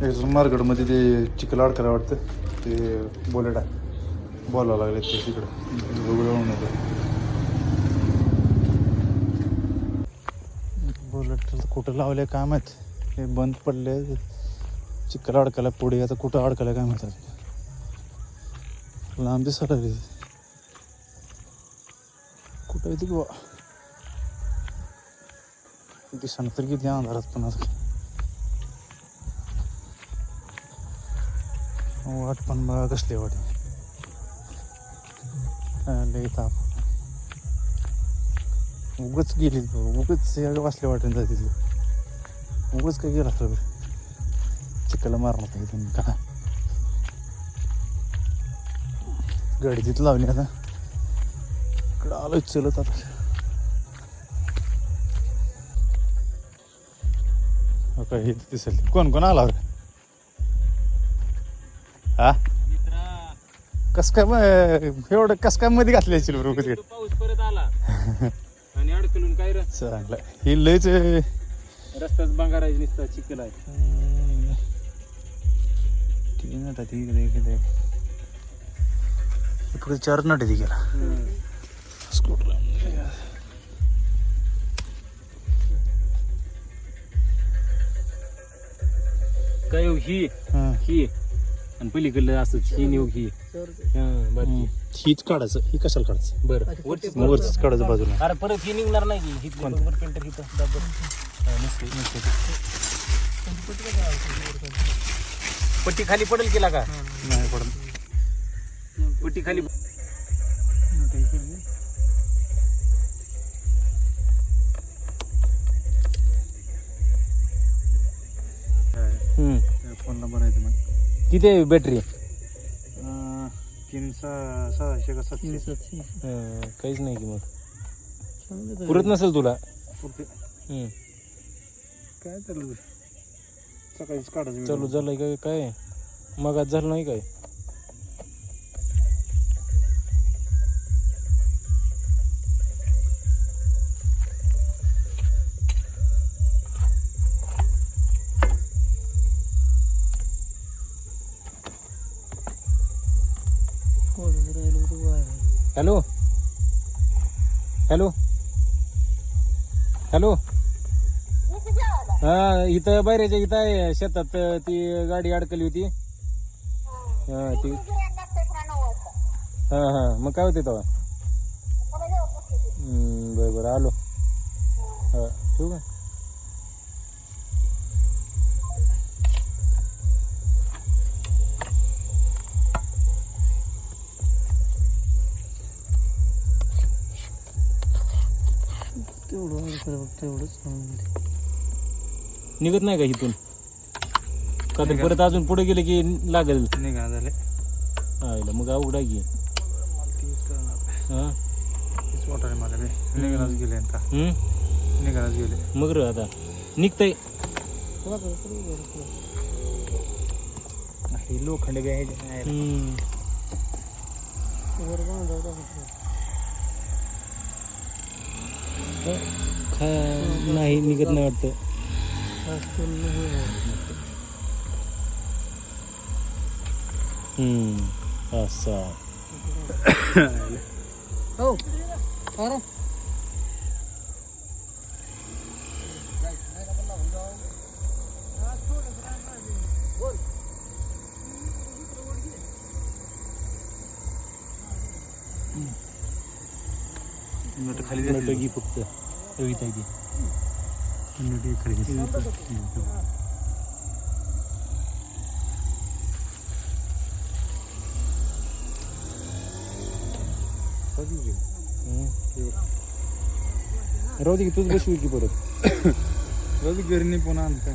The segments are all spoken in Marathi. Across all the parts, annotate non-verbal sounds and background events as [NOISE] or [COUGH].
एक मार्केटमध्ये ते चिखल अडकायला वाटतं. ते बोलेट आहे. बोलावं लागले ते तिकडं. बोलेट कुठं लावले काय माहीत? हे बंद पडले. चिखल अडकायला पुढे. आता कुठं अडकायला काय माहीत लांब दिसायला रे कुठं येते किंवा दिसणं तर किती अंधारात पण आता. वाट पण बघा कसली वाट लई ताप. उगच गेली उगच या वाटेन जाते ती. उगच काय गेला असलं बरं. चिकला मारणार नाही तुम्ही का? गाडी तिथं लावली आता. इकडं आलोय चलत आता. काय हे दिसेल. कोण कोण आला हा? कस काय मग एवढं कस काय मध्ये घातली असेल बरोबर तो पाऊस परत आला. आणि अडकलून काय चांगलं. ही लयच रस्त्यात बंगारायची नुसतं चिखल आहे. तीन नटा ती इकडे इकडे पुढे चार नट ती गेला स्कूटर काय हो, ही. ही? आणि पलीकडलं असंच ही नेऊ ही. हा, बाकी. हीच काढायचं ही कशाला काढायचं? बरं. वरतीच मग वरच काढायचं? बाजूला. अरे परत ही निघणार नाही की ही पेंटर इथं. डब्बर. हा, नुसतं- नुसतं. पट्टी खाली पडेल केला का नाही पडत. पट्टी खाली हम्म. फोन नंबर आहे मग किती आहे बॅटरी तीन सहा सहाशे का सातशे. काहीच नाही की मग पुरत नसेल तुला? पुरते. हम्म. काय तर सकाळीच काढायचं चालू झालंय काय काय? मग आज झालं नाही काय? हॅलो? हॅलो? हॅलो? हा इथं बैऱ्याच्या इथं आहे शेतात ती गाडी अडकली होती. हा. ती हा हा. मग काय होते तेव्हा? बरं बरं. आलो. हा ठेवू का? निघत नाही का इथून? का तर परत अजून पुढे गेले की लागेल? निघा झाले. आईला मग अवघड आहे की. हा? तीच वाटायला मला मी निघालाच गेले का हम्म? निघालाच गेले. मग र आता. निघतंय. हे लोखंड बी आहे. हम्म. खा- नाही निघत नाही वाटतं. हम्म असं. [COUGHS] हो, नट खाली नट घे फक्त. कविता ती नट खाली. राहू दे की तूच बसवी की परत. रवी घरी पुन्हा आणता.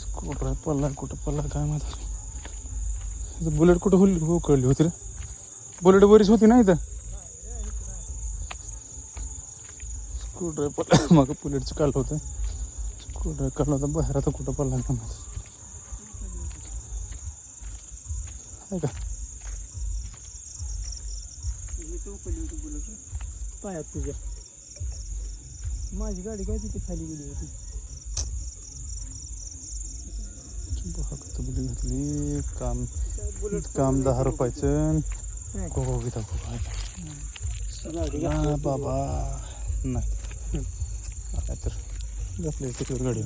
स्कूटर पल्ला कुठं पल्ला काय माहिती. बुलेट कुठं होली हो कळली होती रे. बुलेट बरीच होती ना इथं? पल्ला मग बुलेटचं काढलं होतं. स्कूटर काढलं होतं. बाहेर आता कुठं माहिती. आहे का? पायात तुझ्या. माझी गाडी काय तिथे खाली गेली होती? मस्त बुली घेतली. काम काम दहा रुपयाचं. को को घेता को हा बाबा नाही आता तर बसले तिकडे गाडी